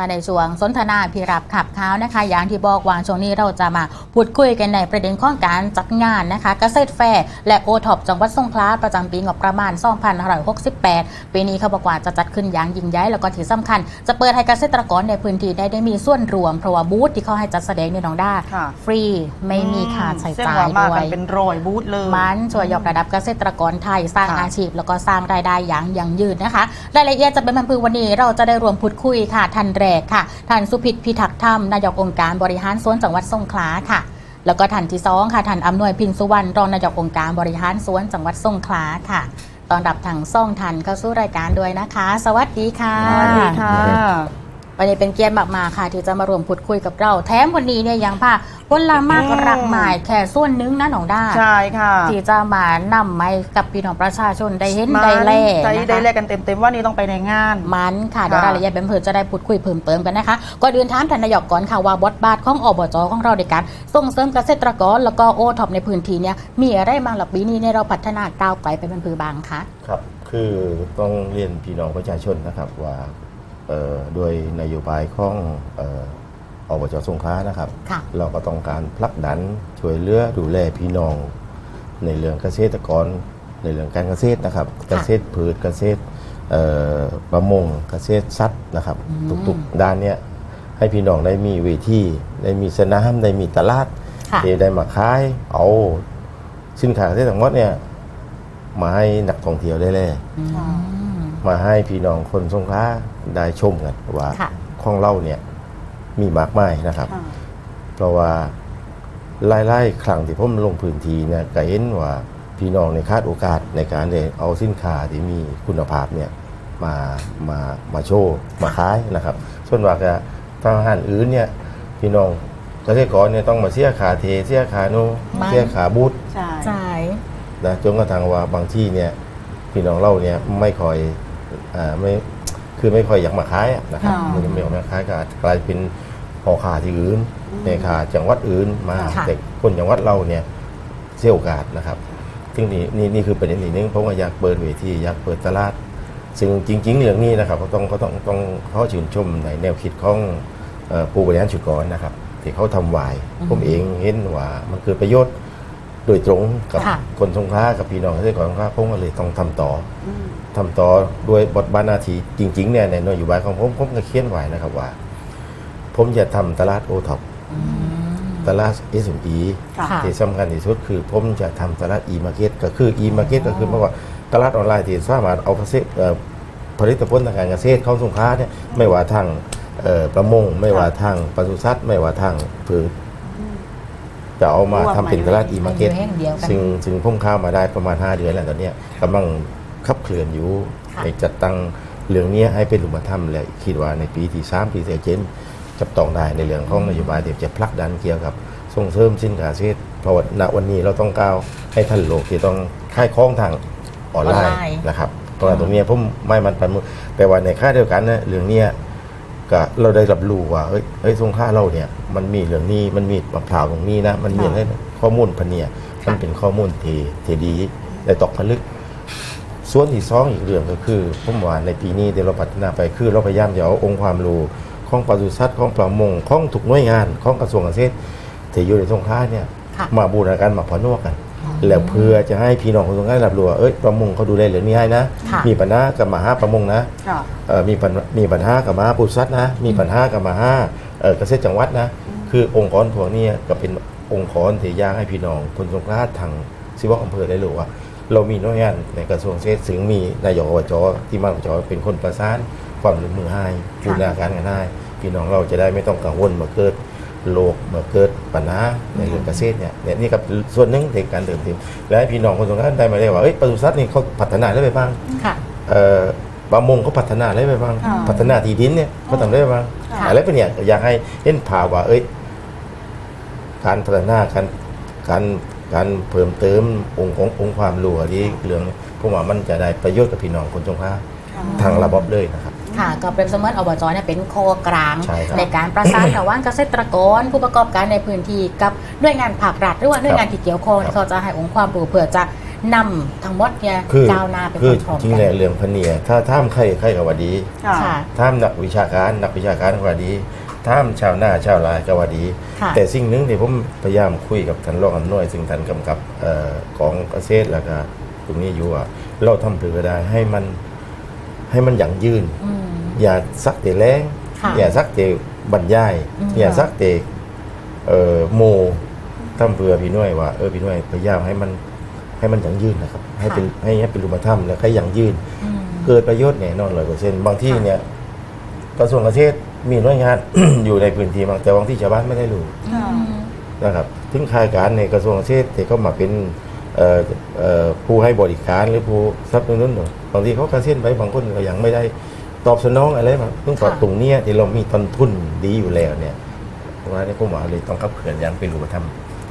มาในช่วงสนทนาพิรับขับเท้านะคะ อย่างที่บอกว่าช่วงนี้เราจะมาพูดคุยกันในประเด็นข้องการจัดงานนะคะเกษตรแฟร์และโอท็อปจังหวัดสงขลาประจำปีงบประมาณ 2568 ปีนี้เขาบอกว่าจะจัดขึ้นอย่างยิ่งใหญ่แล้วก็ที่สำคัญ จะเปิดให้เกษตรกรในพื้นที่ได้ได้มีส่วนรวม เพราะว่าบูธที่เขาให้จัดแสดงในยน้องด้าค่ะฟรีไม่มีค่าใช้เส้นจ่าหัยวมาด้วกันยเป็นรอยบูธเลยมันช่วยยกระดับเกษตรกรไทยสร้างค่ะอาชีพ แล้วก็สร้างรายได้อย่างยั่งยืนนะคะรายละเอียดจะเป็นมันพือวันนี้เราจะได้รวมพูดคุยค่ะท่านแรกค่ะ ท่านสุพิษพิทักษ์ธรรม นายกองค์การบริหารส่วนจังหวัดสงขลาค่ะ แล้วก็ท่านที่สองค่ะ ท่านอำนวยพินสุวรรณรองนายกองค์การบริหารส่วนจังหวัดสงขลาค่ะตอนดับทางซ่องทันเข้าสู่รายการด้วยนะคะ สวัสดีค่ะ สวัสดีค่ะ วันนี้เป็นเกียรติมากๆค่ะ ที่จะมารวมพูดคุยกับเรา แถมวันนี้เนี่ยยังพาพลมากรักหมายแค่ส่วนหนึงนะหนองด้าใช่ค่ะ ที่จะมานำมากับพี่น้องประชาชนได้เห็นมันได้แล่ใจนะคะได้แลกกันเต็มๆว่านี่ต้องไปในงาน มันค่ะเดี๋ยวค่ะรายละเอียดเป็นเพื่อจะได้พูดคุยเพิ่มเติมกันนะคะก่อนอื่นถามท่านนายกก่อนค่ะว่าบทบาทของอบจของเราในการส่งเสริมเกษตรกรแล้วก็โอท็อปในพื้นที่เนี่ยมีอะไรบ้างหลับปีนี้เนี่ยเราพัฒนาก้าวไกลไปเป็นพือบางคะครับ คือต้องเรียนพี่น้องประชาชนนะครับว่าเอ่อ โดยนโยบายของเอ่ออบจสงขลานะครับค่ะเราก็ต้องการผลักดันช่วยเหลือดูแลพี่น้อง ในเรื่องเกษตรกรในเรื่องการเกษตรนะครับ เกษตรพืชเกษตรเอ่อประมงเกษตรสัตว์นะครับ ทุกๆด้านเนี้ยให้พี่น้องได้มีเวทีได้มีสนามได้มีตลาดค่ะที่ได้มาขายเอาสินค้าเกษตรทั้งหมดเนี่ยมาให้นักท่องเที่ยวได้เลยอืมมาให้พี่น้องคนสงขลา ได้ชมกันว่าค่ะของเราเนี่ยมีมากมายนะครับค่ะเพราะว่าไล่ๆครั้งที่ผมลงพื้นที่เนี่ยก็เห็นว่าพี่น้องในคาดโอกาสในการได้เอาสินค้าที่มีคุณภาพเนี่ยมามามาโชว์มาขายนะครับ ส่วนว่าก็ทางอาหารอื่นเนี่ยพี่น้องเกษตรกรเนี่ยต้องมาเสียขาเทเสียขาโนมันเสียขาบูธใช่ใช่นะจนกระทั่งว่าบางที่เนี่ยพี่น้องเราเนี่ยไม่ค่อยอ่าไม่ คือไม่ค่อยอยากมาขายอะนะครับค่ะมันไม่อยากมาขายก็อาจจะกลายเป็นพอขาที่อื่นในขาจังหวัดอื่นมาค่ะ แต่คนจังหวัดเราเนี่ยเสียโอกาสนะครับ ซึ่งนี่นี่นี่คือประเด็นอีกหนึงเพราะว่าอยากเปิดเวทีอยากเปิดตลาด ซึ่งจริง ๆ เรื่องนี้นะครับก็ต้องก็ต้องต้องเขาชื่นชมในแนวคิดของเอ่อผู้บริหารชุดก่อนนะครับที่เขาทำไวายอืมผมเองเห็นว่ามันคือประโยชน์ โดยตรงกับค่ะ คนสงขลากับพี่น้องเกษตรกรสงขลาผมก็เลยต้องทำต่ออืม ทำต่อด้วยบทบาทหน้าที่จริงๆเนี่ยในนโยบายของผมผมก็เขียนไว้นะครับว่า ผมจะทำตลาดโอท็อปอืมตลาด SME ค่ะค่ะ ที่สำคัญที่สุดคือผมจะทำตลาด e-market ก็คือ e-market ก็คือหมายว่าตลาดออนไลน์ที่สามารถเอาเกษตรเอ่อผลิตผลทางการเกษตรของสงขลาเนี่ยไม่ว่าทางเอ่อประมง ไม่ว่าทางปศุสัตว์ ไม่ว่าทางพืช จะเอามาทำเป็นตลาด e-market ให้อยู่แห่งเดียวกันซึ่งซึ่งผมเข้ามาได้ประมาณ 5 เดือนแล้วตอนเนี้ยกำลังขับเคลื่อนอยู่ค่ะ ในจัดตั้งเรื่องเนี้ยให้เป็นรูปธรรมและคิดว่าในปีที่3ปีที่เจนจับต้องได้ในเรื่องของนโยบายเดี๋ยวจะผลักดันเกี่ยวกับส่งเสริมสินค้าเกษตรเพราะว่าณวันนี้เราต้องก้าวให้ทันโลกที่ต้องค่ายคล้องทางออนไลออนน์ไลน์นะครับเพราะว่าตรงเนี้ยผมไม่มันปันมือแต่ว่าในค่าเดียวกันนะเรื่องเนี้ย ก็เราได้รับรู้ว่าเฮ้ยเฮ้ยสงขลาเราเนี่ย มันมีเรื่องนี้มันมีมะพร้าวตรงนี้นะ มันมีอะไรนะข้อมูลพันเนี่ยมันเป็นข้อมูลที่ที่ดีและตกผลึก ส่วนที่สองอีกเรื่องก็คือผมว่าในปีนี้เดี๋ยวเราพัฒนาไปคือเราพยายามจะเอาองค์ความรู้ของปศุสัตว์ของประมงของทุกหน่วยงานของกระทรวงเกษตรที่อยู่ในสงขลาเนี่ยค่ะมาบูรณาการมาพอนวกกัน แล้วเพื่อจะให้พี่น้องคนสงขลารับรู้ว่าเอ้ยประมงเขาดูแลเรื่องนี้ให้นะ ค่ะมีปัญหากับมาหาประมงนะค่ะเอ่อมีปัญมีปัญหากับมหาปศุสัตว์นะ มีปัญหากับมหาเอ่อเกษตรจังหวัดนะ คือองค์กรพวกเนี้ก็เป็นองค์กรที่อยากให้พี่น้องคนสงขลาทางสิบอำเภอได้รู้ว่า เรามีหน่วยงานในกระทรวงเกษตรซึ่งมีนายกอบจที่มาอบจเป็นคนประสานความร่วมมือให้บูรณาการกันให้พี่น้องเราจะได้ไม่ต้องกังวลมาเกิด โรคมาเกิดปัญหาในเรื่องเกษตรเนี่ยเนี่ยนี่ก็เป็นส่วนหนึ่งในการเติมเต็มและให้พี่น้องคนสงขลาได้มาได้ว่าเอ้ยปศุสัตว์นี่เขาพัฒนาได้ไปบ้างค่ะเอ่อประมงเขาพัฒนาอะไรไปบ้างค่ะพัฒนาที่ดินเนี่ยเขาทำได้ไปบ้างค่ะอะไรเป็นเนี่ยอยากให้เห็นภาพว่าเอ้ยการพัฒนาการการการเพิ่มเติมองค์ขององค์ความรู้ที่เรื่องนี้ผมว่ามันจะได้ประโยชน์กับพี่น้องคนสงขลาทางระบบเลยนะครับ ค่ะก็เป็นเสมือนอบจเนี่ยเป็นโคกลางใช่ครับในการประสานระหว่างเกษตรกร ผู้ประกอบการในพื้นที่กับหน่วยงานภาครัฐหรือว่าหน่วยงานที่เกี่ยวข้องครับ ที่เขาจะให้องค์ความรู้เพื่อจะนำทั้งหมดเนี่ยคือก้าวหน้าไปคือพร้อมจริงๆๆกัเนี่ยนเรื่องพะเนียถ้าท่ามใครใครกับว่าดีค่ะ ค่ะท่ามนักวิชาการนักวิชาการก็ว่าดีท่ามชาวนาชาวลายก็ว่าดี ค่ะ แต่สิ่งหนึ่งที่ผมพยายามคุยกับท่านรองอำนวยซึ่งท่านกำกับเอ่อของเกษตรแล้วก็ตรงนี้อยู่ว่าเราทำเพื่อได้ให้มัน ให้มันยั่งยืน อืม อย่าสักแต่แรงค่ะอย่าสักแต่บรรยาย อืม อย่าสักแต่เอ่อโมทำเพื่อพี่น้อยว่าเออพี่น้อยพยายามให้มันให้มันยั่งยืนนะครับ ให้เป็นให้ให้เป็นรูปธรรมแล้วก็ยั่งยืน อืม เกิดประโยชน์แน่นอนร้อยเปอร์เซ็นต์บางที่ค่ะ เนี่ยกระทรวงเกษตรมีหน่วยงาน อยู่ในพื้นที่บางแต่บางที่ชาวบ้านไม่ได้รู้ค่ะนะครับถึงคายการในกระทรวงเกษตรที่เขามาเป็นเอ่อเอ่อ ผู้ให้บริการหรือผู้สนับสนุนหน่อยบางทีเขาเกษตรไปบางคนก็ยังไม่ได้ตอบสนองอะไรมาเพิ่งปรับค่ะตรงเนี้ยที่เรามีต้นทุนดีอยู่แล้วเนี่ยเพราะว่าในผมว่าเลยต้องขับเคลื่อนอย่างเป็นรูปธรรม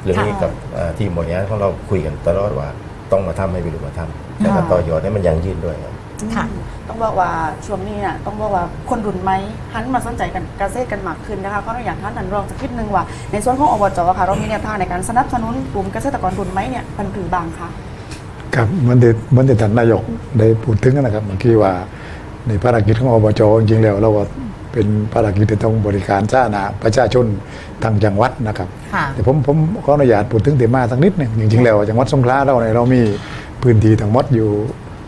เรื่องนี้กับเอ่อทีมบริหารของเราคุยกันตลอดว่า ต้องมาทำให้เป็นรูปธรรมแล้วก็ต่อยอดให้มันยั่งยืนด้วยครับ ค่ะ ต้องบอกว่าช่วงนี้น่ะต้องบอกว่าคนรุ่นไหมหันมาสนใจกันเกษตรกันมากขึ้นนะคะก็อยากท่านนันรองสักนิดนึงว่า ในส่วนของอบจค่ะเรามีแนวทางในการสนับสนุนกลุ่มเกษตรกรรุ่นไหมเนี่ยเป็นหรือบางคะครับเหมันเด็ดมันเด็ดท่านนายกได้พูดถึงนะครับเมื่อกี้ว่าในภารกิจของอบจจริงๆแล้วเราว่าเป็นภารกิจที่ต้องบริการสาธารณะประชาชนทางจังหวัดนะครับค่ะแต่ผมผมขออนุญาตพูดถึงเตมาสักนิดหนึงจริงๆแล้วจังหวัดสงขลาเราเนี่ยเรามีพื้นที่ทั้งหมดอยู่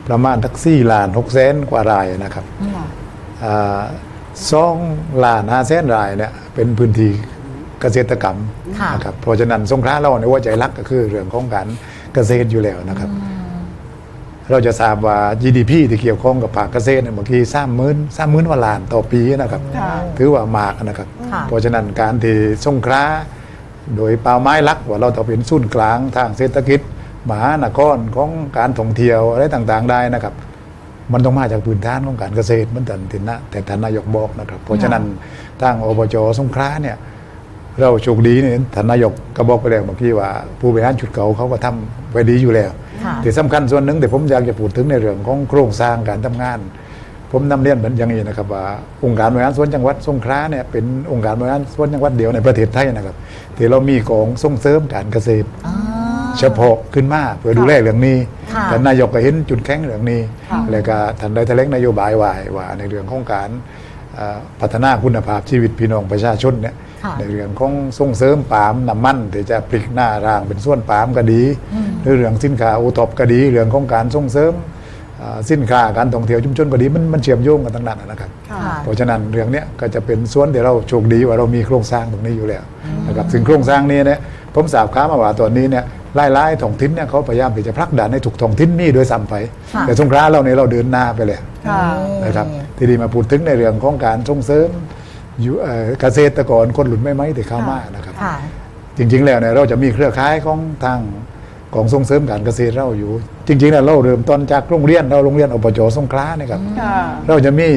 ประมาณทักซี่ล้านหกแสนกว่ารายนะครับค่ะสองล้านห้าแสนรายเนี่ยเป็นพื้นที่เกษตรกรรมค่ะนะครับเพราะฉะนั้นสงขลาเราในยหัวใจหลักก็คือเรื่องของการเกษตรอยู่แล้วนะครับ เราจะทราบว่า GDP ที่เกี่ยวข้องกับภาคเกษตรเนี่ยบางทีสามหมื่นสามหมื่นกว่าล้านต่อปีนะครับค่ะถือว่ามากนะครับค่ะเพราะฉะนั้นการที่สงขลาโดยเป้าหมายหลักว่าเราต้องเป็นศูนย์กลางทางเศรษฐกิจ มหานครของการท่องเที่ยวอะไรต่างๆได้นะครับ มันต้องมาจากพื้นฐานของการเกษตรเหมือนกันที่นะแต่ท่านนายกบอกนะครับ เพราะฉะนั้นทางอบจสงขลาเนี่ยเราโชคดีเนี่ยท่านนายกก็บอกไปแล้วเมื่อกี้ว่า ผู้บริหารชุดเก่าเขาก็ทำไว้ดีอยู่แล้วค่ะแต่สำคัญส่วนหนึ่งแต่ผมอยากจะพูดถึงในเรื่องของโครงสร้างการทำงาน ผมนำเรียนเหมือนอย่างนี้นะครับว่าองค์การบริหารส่วนจังหวัดสงขลาเนี่ยเป็นองค์การบริหารส่วนจังหวัดเดียวในประเทศไทยนะครับที่เรามีกองส่งเสริมการเกษตรอ๋อ เฉพาะขึ้นมาเพื่อดูแลเรื่องนี้ค่ะท่านนายกก็เห็นจุดแข็งเรื่องนี้ ค่ะแล้วก็ท่านได้แถลงนโยบายไว้ว่าในเรื่องของการเอ่อพัฒนาคุณภาพชีวิตพี่น้องประชาชนเนี่ยค่ะในเรื่องของส่งเสริมปาล์มน้ำมันที่จะพลิกหน้าร่างเป็นส่วนปาล์มก็ดีอืมหรือเรื่องสินค้าโอท็อปก็ดี เรื่องของการส่งเสริมเอ่อสินค้าการท่องเที่ยวชุมชนก็ดีมันมันเชื่อมโยงกันทั้งนั้นนะครับค่ะค่ะ เพราะฉะนั้นเรื่องเนี้ยก็จะเป็นส่วนที่เราโชคดีว่าเรามีโครงสร้างตรงนี้อยู่แล้วนะครับซึ่งโครงสร้างนี้เนี่ยผมทราบข่าวมาว่าตอนนี้เนี่ย ไล่ๆท้องถิ่นเนี่ยเขาพยายามที่จะผลักดันให้ถูกท้องถิ่นมีโดยซ้ำไป ค่ะ แต่สงขลาเราเนี่ยเราเดินหน้าไปแล้วค่ะ นะครับทีนี้มาพูดถึงในเรื่องของการส่งเสริมอยู่เอ่อเกษตรกรคนหลุดไม่ไหมที่เข้ามานะครับ ค่ะ จริง ๆ แล้วเนี่ยเราจะมีเครือข่ายของทางของส่งเสริมการเกษตรเราอยู่ จริงๆแล้วเราเริ่มต้นจากโรงเรียนเราโรงเรียนอบจสงขลาเนี่ยครับ ค่ะ เราจะมี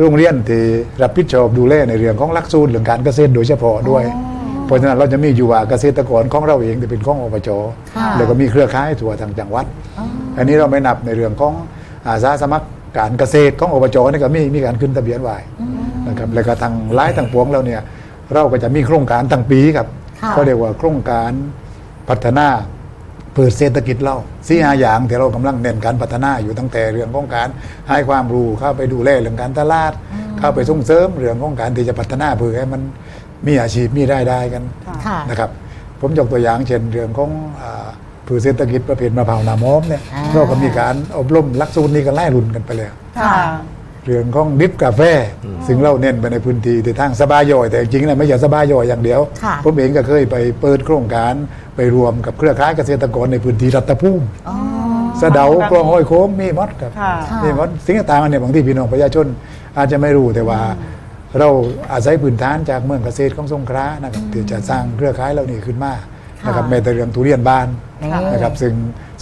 โรงเรียนที่รับผิดชอบดูแลในเรื่องของหลักสูตรเรื่องการเกษตรโดยเฉพาะด้วย เพราะฉะนั้นเราจะมีอยู่ว่าเกษตรกรของเราเองที่เป็นของอบจค่ะแล้วก็มีเครือข่ายทั่วทางจังหวัด อันนี้เราไม่นับในเรื่องของอาสาสมัครการเกษตรของอบจนี่ก็มีมีการขึ้นทะเบียนไว้นะครับแล้วก็ทางไล่ทางปวงเราเนี่ยเราก็จะมีโครงการตั้งปีครับค่ะก็เรียกว่าโครงการพัฒนาเปิดเศรษฐกิจเราสี่ห้าอย่างที่เรากำลังเน้นการพัฒนาอยู่ตั้งแต่เรื่องของการให้ความรู้เข้าไปดูแลเรื่องการตลาด เข้าไปส่งเสริมเรื่องของการที่จะพัฒนาเพื่อให้มัน มีอาชีพมีรายได้กันค่ะ นะครับ ผมยกตัวอย่างเช่นเรื่องของอาผือเศรษฐกิจประเภทมะพร้าวน้ำหอมเนี่ยอ่า เราก็มีการอบรมหลักสูตรนี้กันไล่รุ่นกันไปแล้ว ค่ะ เรื่องของดริฟกาแฟซึ่งเราเน้นไปในพื้นที่ที่ทางสบายย่อยแต่จริงๆนะไม่ใช่สบายย่อยอย่างเดียว ค่ะ ผมเองก็เคยไปเปิดโครงการไปรวมกับเครือข่ายเกษตรกรในพื้นที่รัตภูมิอ๋อ สะเดากลองห้อยโค้งมีหมดครับค่ะค่ะ มีหมดสิ่งต่างๆเนี่ยบางที่พี่น้องประชาชนอาจจะไม่รู้แต่ว่า เราอาศัยพื้นฐานจากเมืองเกษตรของสงขลานะครับที่จะสร้างเครือข่ายเหล่านี้ขึ้นมานะครับค่ะแม้แต่เรื่องทุเรียนบานนี่นะครับซึ่ง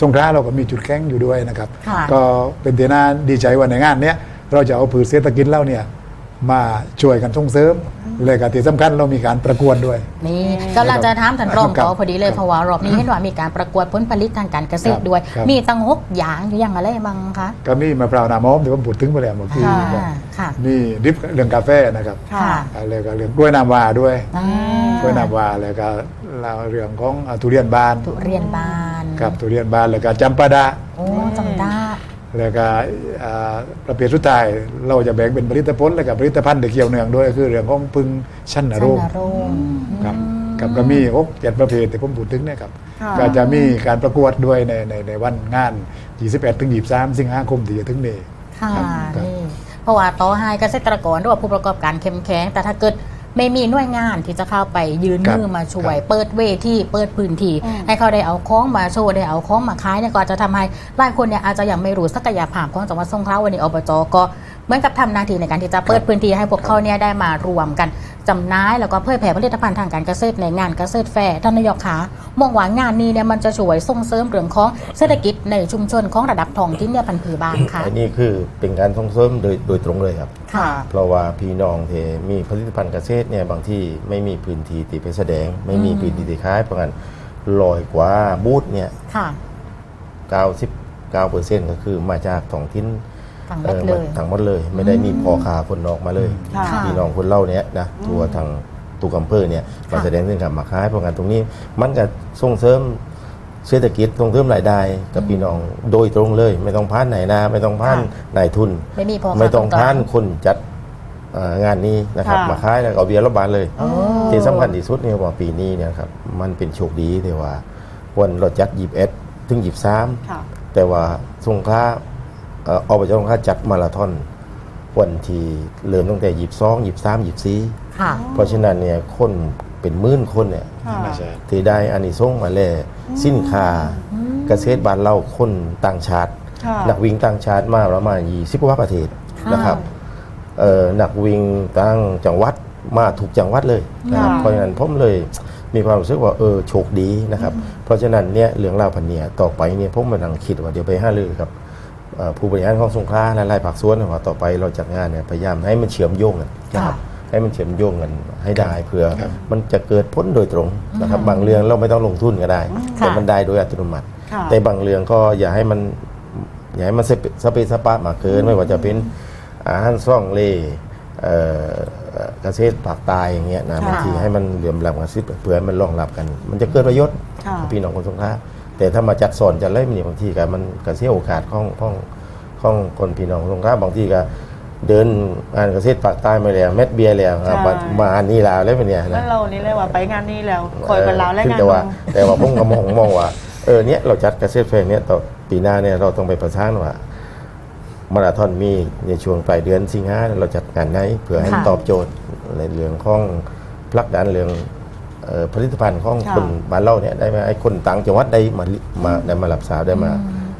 สงขลาเราก็มีจุดแข็งอยู่ด้วยนะครับ ค่ะ ก็เป็นที่น่าดีใจว่าในงานเนี้ยเราจะเอาผืนเศรษฐกิจเราเนี่ย มาช่วยกันส่งเสริมเลยกับที่สำคัญเรามีการประกวดด้วย นี่กำลังจะถามท่านรองครับต่อพอดีเลยเพราะว่ารอบนี้เห็นว่ามีการประกวดผลผลิตทางการเกษตรด้วย ครับ มีตั้งหกอย่างอยู่อย่างอะไรบ้างคะก็มีมะพร้าวน้ำหอมที่ผมพูดถึงไปแล้วเมื่อกี้ค่ะบอกค่ะมีดริฟเรื่องกาแฟนะครับค่ะแล้วก็เรื่องกล้วยน้ำวาด้วยอ่ากล้วยน้ำวาแล้วก็เราเรื่องของอ่าทุเรียนบานทุเรียนบานครับทุเรียนบานแล้วก็จำปาดา โอ้จำได้ แล้วก็อ่าประเภทสุดท้ายเราจะแบ่งเป็นผลิตผลและกับผลิตภัณฑ์ที่เกี่ยวเนื่องด้วยก็คือเรื่องของพึ่งชั้นนชันโรงนโรงครับกับก็มีหกเจ็ดประเภทที่ผมพูดถึงเนะครับค่ะก็จะมีการประกวดด้วยในในในวันงาน 21ถึง23สิงหาคมที่จะถึงนี้ค่ะครับนี่เพราะว่าต่อให้เกษตรกรหรือว่าผู้ประกอบการเข้มแข็งแต่ถ้าเกิด ไม่มีหน่วยงานที่จะเข้าไปยืนครับมือมาช่วยครับเปิดเวทีเปิดพื้นที่อืมให้เขาได้เอาของมาโชว์ได้เอาของมาขายเนี่ยก็อาจจะทำให้หลายคนเนี่ยอาจจะยังไม่รู้ศักยภาพของจังหวัดสงขลาวันนี้อบจก็เหมือนกับทำหน้าที่ในการที่จะเปิดพื้นที่ให้พวกเขาเนี่ยได้มารวมกัน จำหน่ายแล้วก็เผยแผ่ผลิตภัณฑ์ทางการเกษตรในงานเกษตรแฟร์ท่านนายกคะมองว่างานนี้เนี่ยมันจะช่วยส่งเสริมเรื่องของเศรษฐกิจในชุมชนของระดับท้องถิ่นเนี่ยพันผือบางค่ะอันนี้คือเป็นการส่งเสริมโดยโดยตรงเลยครับค่ะเพราะว่าพี่น้องที่มีผลิตภัณฑ์เกษตรเนี่ยบางที่ไม่มีพื้นที่ติไปแสดง ไม่มีอืมพื้นที่ติขายเพราะงั้นลอยกว่าบูธเนี่ยค่ะ99%ก็คือมาจากท้องถิ่น ทั้งหมเอ่ดอเลย ทั้งหมดเลย ไม่ได้มีพอค้าคนนอกมาเลยค่ะค่ะพี่น้องคนเล่าเนี้ยนะทัวทางตุกอำเภอเนี่ยมาค่ะแสดงสินค้ามาขายเพราะงั้นตรงนี้ มันก็ส่งเสริมเศรษฐกิจส่งเสริมรายได้กับพี่น้องโดยตรงเลย ไม่ต้องผ่านไหนนาไม่ต้องผ่านนายทุน ไม่มีพอค้าไม่ต้องกลผ่านคนจัดเอ่องานนี้นะครับค่ะมาขายแล้วก็เอาเบียร์รับบานเลยโอ้ที่สำคัญที่สุดเนี่ยว่าปีนี้เนี่ยครับมันเป็นโชคดีที่ว่าวันเราจัดยีบเอ็ดถึงยีบสามค่ะแต่ว่าสงขลาเอ่ออบจสงขลาจัดมาราธอนวันที่เริ่มตั้งแต่ยีบสองยีบสามยีบสี่ค่ะ เพราะฉะนั้นเนี่ยคนเป็นหมื่นคนเนี่ยค่ะ ไม่ใช่ ที่ได้อานิสงส์มาเลยสินค้าเกษตรบ้านเราคนต่างชาติ ค่ะ นักวิ่งต่างชาติมาประมาณ20กว่าประเทศค่ะนะครับเอ่อนักวิ่งต่างจังหวัดมาถูกจังหวัดเลยนะครับค่ะ เพราะฉะนั้นผมเลยมีความรู้สึกว่าเออโชคดีนะครับ เพราะฉะนั้นเนี่ยเรื่องราวพันเนี่ยต่อไปเนี่ยผมมานั่งคิดว่าเดี๋ยวไปห้าลือครับเอ่อ ผู้บริหารของสงขลาและรายภาคส่วนว่าต่อไปเราจัดงานเนี่ยพยายามให้มันเชื่อมโยงกันนะครับค่ะให้มันเชื่อมโยงกันให้ได้เพื่อครับมันจะเกิดผลโดยตรงนะครับบางเรื่องเราไม่ต้องลงทุนก็ได้ แต่ค่ะมันได้โดยอัตโนมัติค่ะแต่บางเรื่องก็อย่าให้มันอย่าให้มันสเปสเปซสปะมากเกินไม่ว่าจะเป็นอาหารซ่องเล่เอ่อเอ่อเกษตรปากตายอย่างเงี้ยนะค่ะบางทีให้มันเหลื่อมล้ำกันซิเพื่อให้มันรองรับกัน มันจะเกิดประโยชน์ค่ะกับพี่น้องคนสงขลา แต่ถ้ามาจัดสอนจัดเล่มนี่บางทีก็มันก็เสียโอกาสของของของคนพี่น้องสงขลาบางทีก็เดินงานเกษตรปากใต้มาแล้วเม็ดเบียร์แล้วใช่มามาอันนี้ลาวแล้วเป็นเนี่ยแล้นะวเรานี่เลยว่าไปงานนี้แล้วคอยเป็นลาวและซึ่งานแต่ว่านึง แต่ว่าผมก็มองมองว่าเออเนี้ยเราจัดเกษตรแฟร์เนี้ยต่อปีหน้าเนี่ยเราต้องไปประสานว่ามาราธอนมีในช่วงปลายเดือนสิงหาเราจัดงานไหนเพื่อให้มันค่ะ ตอบโจทย์ในเรื่องของผลักดันเรื่องเอ่อ ผลิตภัณฑ์ของค่ะ คนบ้านเราเนี่ยได้มาให้คนต่างจังหวัดได้มาลิมาได้มารับสาวได้มา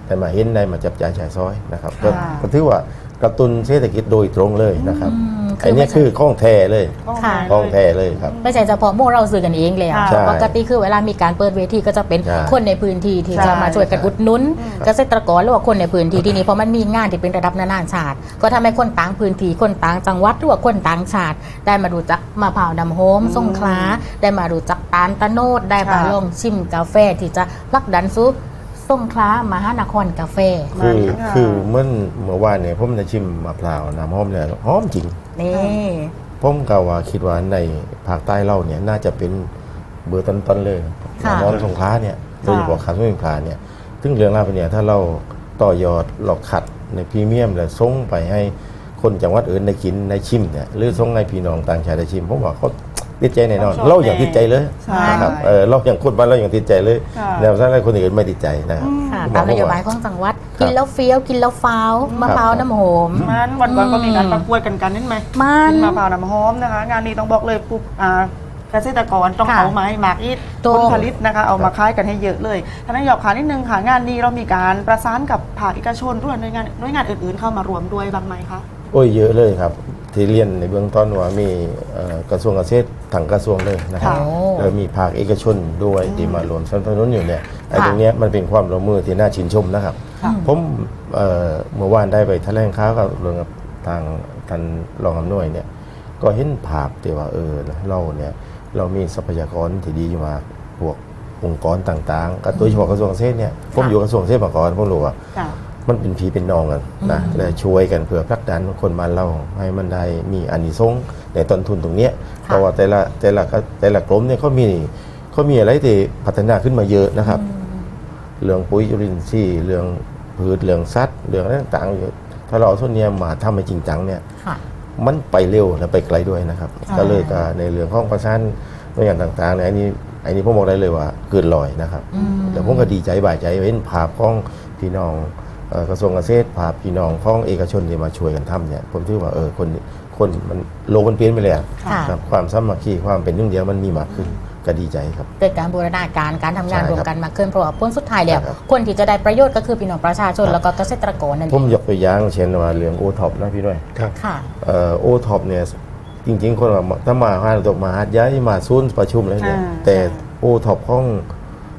ได้มาเห็นได้มาจับจ่ายใช้ซอยนะครับก็ค่ะ ก็ถือว่า กระตุ้นเศรษฐกิจโดยตรงเลยนะครับอืมไอ้เนี่ยคือข้องแท้เลยค่ะ ข้องแท้เลยครับ ไม่ใช่เฉพาะพวกเราซื้อกันเองเลยอะค่ะใช่ปกติคือเวลามีการเปิดเวทีก็จะเป็นใช่คนในพื้นที่ที่ใช่จะมาช่วยกันอุดหนุนอืมเกษตรกรหรือว่าคนในพื้นที่ที่นี่เพราะมันมีงานที่เป็นระดับนานาชาติ ก็ทำให้คนต่างพื้นที่คนต่างจังหวัดหรือว่าคนต่างชาติ ได้มารู้จักมะพร้าวดำโฮมสงขลาได้มารู้จักตาลตะโนดได้มาค่ะลองชิมกาแฟที่จะผลักดันสู่ สงขลามหานครกาแฟ คือค่ะคือเมื่อเมื่อวานเนี่ยผมได้ชิมมะพร้าวน้ำหอมเนี่ยหอมจริง นี่ ผมก็ว่าคิดว่าในภาคใต้เราเนี่ยน่าจะเป็นเบอร์ต้นๆเลยค่ะ น้องสงขลาเนี่ยโดยเฉพาะคำสงขลาเนี่ยซึ่งเรื่องราวพวกเนี่ยถ้าเราต่อยอดหลอกขัดในพรีเมียมแล้วส่งไปให้คนจังหวัดอื่นได้กินได้ชิมเนี่ยหรือส่งให้พี่น้องต่างชาติได้ชิมผมว่าเขา ติดใจแน่นอนต้องชอบเราอย่างติดใจเลยใช่นะครับเออเราอย่างคนบ้านเราอย่างติดใจเลยค่ะแล้วถ้าคนอื่นไม่ติดใจนะครับค่ะผมตามนโยว่บายของจังหวัด กินแล้วเฟี้ยวกินแล้วฟ้าวมะพร้าวน้ำหอมมันวันก่อนก็มีการประกวดกันกันนี่ไหมมันกินมะพร้าวน้ำหอมนะคะ งานนี้ต้องบอกเลยปุ๊บอ่าเกษตรกรต้องค่ะเอาไม้หมากอีทถูกผลผลิตนะคะเอามาขายกันให้เยอะเลยท่านนายกขานิดนึงค่ะงานนี้เรามีการประสานกับภาคเอกชนด้วยหน่วยงานหน่วยงานอื่นๆเข้ามารวมด้วยบ้างไหมคะโอ้ยเยอะเลยครับ ที่เรียนในเบื้องต้นว่ามีเอ่อกระทรวงเกษตรทางกระทรวงเลยนะครับค่ะแล้วมีภาคเอกชนด้วยที่มารวมสนับสนุนอยู่เนี่ยไอ้ค่ะตรงเนี้ยมันเป็นความร่วมมือที่น่าชื่นชมนะครับค่ะผมเอ่อเมื่อวานได้ไปแถลงข่าวกับเรื่องกับทางท่านรองอำนวยเนี่ยก็เห็นภาพที่ว่าเออเราเนี่ยเรามีทรัพยากรที่ดีมากพวกองค์กรต่างๆ ก็โดยเฉพาะกระทรวงเกษตรเนี่ยผมอยู่กระทรวงเกษตรมาก่อนผมรู้ว่าค่ะ มันเป็นผีเป็นนองกันนะและช่วยกันเพื่อผลักดันคนบ้านเราให้มันได้มีอานิสงส์ในต้นทุนตรงเนี้ยเพราะว่าแต่ละแต่ละแต่ละกลุ่มเนี่ยเขามีเขามีอะไรที่พัฒนาขึ้นมาเยอะนะครับ เรื่องปุ๋ยจุลินทรีย์เรื่องพืชเรื่องสัตว์เรื่องอะไรต่างๆอยู่ถ้าเราเอาส่วนเนี้ยมาทำให้จริงจังเนี่ยค่ะมันไปเร็วและไปไกลด้วยนะครับอ่าก็เลยก็ในเรื่องของประชานหน่วยงานต่างๆเนี่ยอันนี้อันนี้ผมบอกได้เลยว่าเกินลอยนะครับอืมแต่ผมก็ดีใจบ่ายใจเห็นภาพของพี่น้องเอ่อ กระทรวงเกษตรภาพพี่น้องของเอกชนที่มาช่วยกันทำเนี่ยผมถือว่าเออคนคนมันโลกมันเปลี่ยนไปเลยอะค่ะ ครับความสามัคคีความเป็นหนึ่งเดียวมันมีมากขึ้นก็ดีใจครับ เกิดการบูรณาการการทำงานใช่ครับรวมกันมากขึ้นเพราะว่าผลสุดท้ายแล้วใช่ครับคนที่จะได้ประโยชน์ก็คือพี่น้องประชาชนแล้วก็เกษตรกรนั่นผเอมงยกตัวอย่างเช่นว่าเรื่องโอท็อปนะพี่ด้วยครับ ค่ะโอท็อปเนี่ยจริง ๆ คนว่าถ้ามาห้างตกมาหาดย้ายมาศูนย์ประชุมอะไรเนี่ยอ่า แต่ใช่โอท็อปของ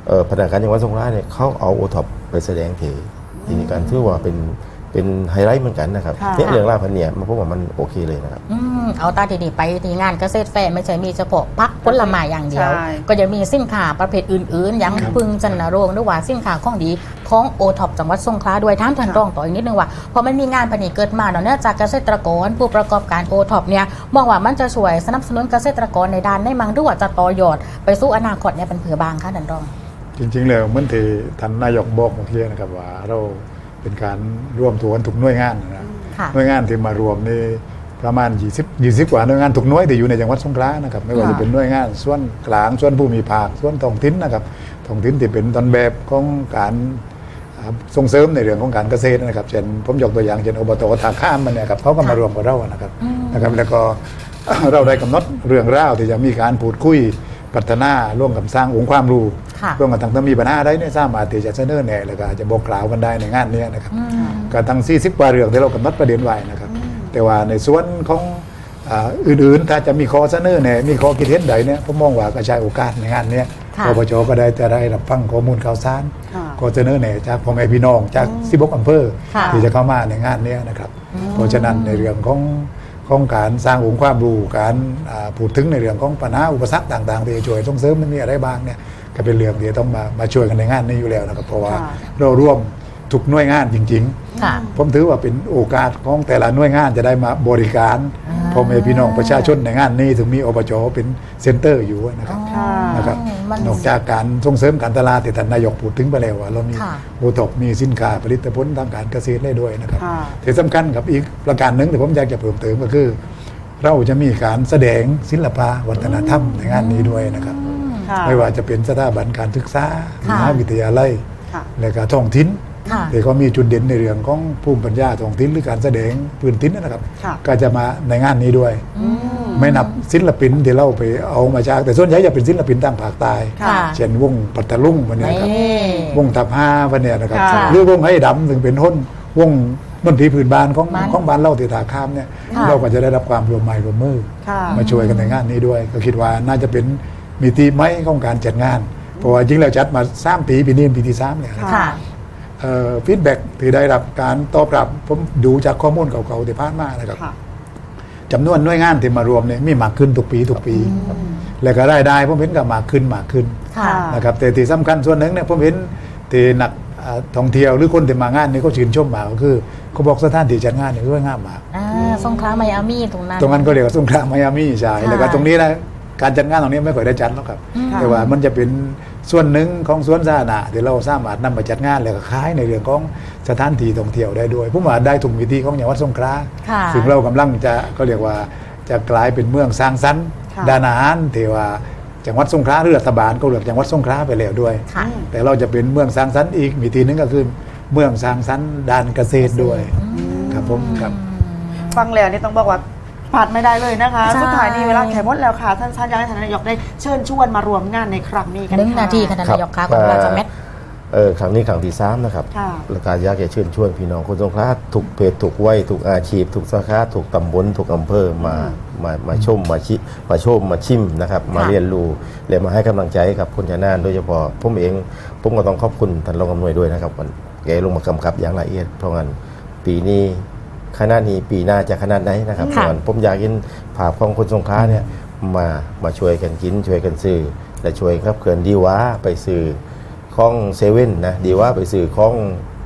เอ่อพนักงานจังหวัดสงขลาเนี่ยเขาเอาโอท็อปไปแสดงเท ทีนี้การถือว่าเป็นเป็นไฮไลท์เหมือนกันนะครับค่ะ เนี่ยเรื่องราวพันเนี่ยมันพบว่ามันโอเคเลยนะครับ อืมเอาตาดีๆไปที่งานเกษตรแฟร์ไม่ใช่มีเฉพาะพักผลไม้อย่างเดียว ใช่ ก็จะมีสินค้าประเภทอื่นๆ อย่างพึงจันนโรงหรือว่าสินค้าของดีของโอท็อปจังหวัดสงขลาด้วยท่านทันรองต่ออีกนิดนึงว่าพอมันมีงานพันนี้เกิดมาเนาะเนื่องจากเกษตรกรผู้ประกอบการโอท็อปเนี่ยมองว่ามันจะช่วยสนับสนุนเกษตรกรในด้านในมังด้วยว่าจะต่อยอด ไปสู่อนาคตเนี่ยเป็นเผื่อบางค่ะทันรอง จริงๆแล้วเหมื่อนที่ท่านนายกบอกเมื่อกี้นะครับว่าเราเป็นการร่วมตัวกันทุกหน่วยงานนะค่ะ หน่วยงานที่มารวมนี่ประมาณ 20 20 กว่าหน่วยงานทุกหน่วยที่อยู่ในจังหวัดสงขลานะครับไม่ว่าค่ะ จะเป็นหน่วยงานส่วนกลางส่วนภูมิภาคส่วนท้องถิ่นนะครับท้องถิ่นที่เป็นต้นแบบของการอ่าส่งเสริมในเรื่องของการเกษตรนะครับเช่นผมยกตัวอย่างเช่นอบตท่าข้ามมันเนี่ยครับเขาก็มารวมกับเรานะครับนะครับแล้วก็ เราได้กำหนดเรื่องราวที่จะมีการพูดคุย พัฒนาร่วมกับสร้างองค์ความรู้ค่ะร่วมกันทั้งถ้ามีปัญหาใดเนี่ยสามารถที่จะเสนอแน่แล้วก็อาจจะบอกกล่าวกันได้ในงานเนี้นะครับก็ทั้ง40กว่าเรื่องที่เรากำหนดประเด็นไว้นะครับ แต่ว่าในส่วนของอ่าอื่นๆ ถ้าจะมีข้อเสนอแน่มีข้อคิดเห็นใดเนี่ยผมมองว่าก็ใช้โอกาสในงานเนี้ยค่ะปปชก็ได้จะได้รับฟังข้อมูลข่าวสารค่ะข้อเสนอแน่จากพ่อแม่พี่น้องจาก16อำเภอค่ะที่จะเข้ามาในงานเนี้ยนะครับ เพราะฉะนั้นในเรื่องของ ของการสร้างองค์ความรู้การอ่าพูดถึงในเรื่องของปัญหาอุปสรรคต่างๆที่จะช่วยส่งเสริมมันมีอะไรบ้างเนี่ยก็เป็นเรื่องที่ต้องมามาช่วยกันในงานนี้อยู่แล้วนะครับเพราะว่าค่ะเราร่วมทุกหน่วยงานจริงๆค่ะผมถือว่าเป็นโอกาสของแต่ละหน่วยงานจะได้มาบริการอ่า พ่อแม่พี่น้องประชาชนในงานนี้ถึงมีอบจเป็นเซ็นเตอร์อยู่นะครับค่ะนะครับมันนอกจากการส่งเสริมการตลาดที่ท่านนายกพูดถึงไปแล้วว่าเรามีค่ะโอทอปมีสินค้าผลิตผลทางการเกษตรได้ด้วยนะครับค่ะที่สำคัญกับอีกประการหนึ่งที่ผมอยากจะเพิ่มเติมก็คือ เราจะมีการแสดงศิลปะวัฒนธรรมในงานนี้ด้วยนะครับค่ะไม่ว่าจะเป็นสถาบันการศึกษามค่ะหาวิทยาลัยค่ะและก็ท้องถิ่นค่ะ แต่ก็มีจุดเด่นในเรื่องของภูมิปัญญาท้องถิ่นหรือการแสดงพื้นถิ่นนะครับค่ะก็จะมาในงานนี้ด้วยอืมไม่นับศิลปินที่เราไปเอามาจาก แต่ส่วนใหญ่จะเป็นศิลปินทางภาคใต้ค่ะเช่นวงปัตตลุงวันนี้ครับนี่วงทับห้าวันนี้นะครับค่ะหรือวงไห้ดำถึงเป็นห้นวงดนตรีพื้นบ้านของบ้านของบ้านเล่าติถาคามเนี่ยค่ะเราก็จะได้รับความร่วมไม้ร่วมมือค่ะมาช่วยกันในงานนี้ด้วย ก็คิดว่าน่าจะเป็นมีตีไม้ของการจัดงานเพราะว่าจริงแล้วจัดมาสามปีปีนี้เป็นปีที่สามเนี่ยนะครับค่ะ ฟีดแบ็กที่ได้รับการตอบรับ ผมดูจากข้อมูลเก่าๆที่ผ่านมานะครับค่ะ จำนวนหน่วยงานที่มารวมเนี่ยมีมากขึ้นทุกปีทุกปี แล้วก็รายได้ผมเห็นก็มากขึ้นมากขึ้นค่ะ นะครับแต่ที่สำคัญส่วนหนึ่งเนี่ยผมเห็นที่นักอ่าท่องเที่ยวหรือคนที่มางานนี่เขาชื่นชมมากก็คือเขาบอกสถานที่จัดงานเนี่ยสวยงามมาก อ่าสงขลาไมอามี่ตรงนั้น ตรงนั้นก็เรียกว่าสงขลาไมอามี่ใช่ค่ะแล้วก็ตรงนี้นะ การจัดงานตรงนี้ไม่ค่อยได้จัดหรอกครับอืมแต่ว่ามันจะเป็นส่วนหนึ่งของสวนสาธารณะที่เราสามารถนำมาจัดงานแล้วก็ขายในเรื่องของสถานที่ท่องเที่ยวได้ด้วยผมว่าได้ทุกวิธีของจังหวัดสงขลาค่ะ ซึ่งเรากำลังจะก็เรียกว่าจะกลายเป็นเมืองสร้างสรรค์ค่ะ ด้านอาหารที่ว่าจังหวัดสงขลาหรือรัฐบาลก็เลือกจังหวัดสงขลาไปแล้วด้วย ค่ะ แต่เราจะเป็นเมืองสร้างสรรค์อีกวิธีหนึงก็คือเมืองสร้างสรรค์ด้านเกษตรด้วย ครับผมครับ ฟังแล้วนี่ต้องบอกว่า ผ่านไม่ได้เลยนะคะ ใช่ สุดท้ายนี้เวลาแขกหมดแล้วค่ะท่านท่านอยากให้ท่านนายกได้เชิญชวนมารวมงานในครั้งนี้กันหนึ่งค่ะ นาทีค่ะท่านนายกค่ะของราชแมท เออครั้งนี้ครั้งที่สามนะครับค่ะประกาศอยากจะเชิญชวนพี่น้องคนสงขลาทุกเพศทุกวัยทุกอาชีพทุกสาขาทุกตำบลทุกอำเภอมามามาชมมาชิมาชมมาชิมนะครับ มาเรียนรู้และมาให้กำลังใจกับคนชนะโดยเฉพาะผมเองผมก็ต้องขอบคุณท่านรองอำนวยด้วยนะครับวันแกลงมากำกับอย่างละเอียดเพราะงั้นปีนี้ ขนาดนี้ปีหน้าจะขนาดไหนนะครับเพค่ะราะงั้นผมอยากเห็นภาพของคนสงขลาเนี่ยมามาช่วยกันกินช่วยกันซื้อและช่วยครับเขื่อนดีว่าไปซื้อของเซเว่นนะดีว่าไปสื่อของ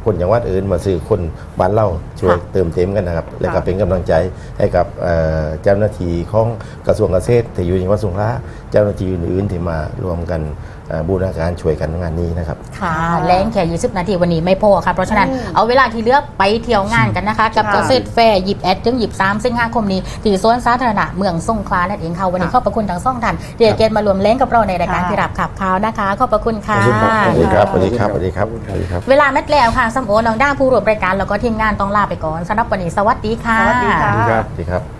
คนจังหวัดอื่นมาซื้อคนบ้านเราช่วยค่ะเติมเต็มกันนะครับและก็ค่ะ เป็นกำลังใจให้กับเอ่อเจ้าหน้าที่ของกระทรวงเกษตรที่อยู่จังหวัดสงขลาเจ้าหน้าที่อื่นๆที่มารวมกันเอ่อ บูรณาการช่วยกันงานนี้นะครับ ค่ะแรงแค่20นาทีวันนี้ไม่พอค่ะ เพราะฉะนั้นอืมเอาเวลาที่เหลือกไปเที่ยวงานกันนะคะ กับค่ะเกษตรแฟร์หยิบแอดถึงหยิบ3สิงหาคมนี้ที่สวนสาธารณะเมืองสงขลานั่นเองค่ะวันนี้ค่ะขอบพระคุณทั้งสองท่านเดียเกณฑ์มารวมเล้งกับเราในรายการค่ะพิรับขับข่าวนะคะ ขอบพระคุณค่ะสวัสดีครับสวัสดีครับสวัสดีครับสวัสดีครับ เวลาแมทแล้วค่ะสมโอน้องด้าผู้ร่วมรายการแล้วก็ทีมงานต้องลาไปก่อนสำหรับวันนี้สวัสดีค่ะสวัสดีค่ะครับสวัสดีครับ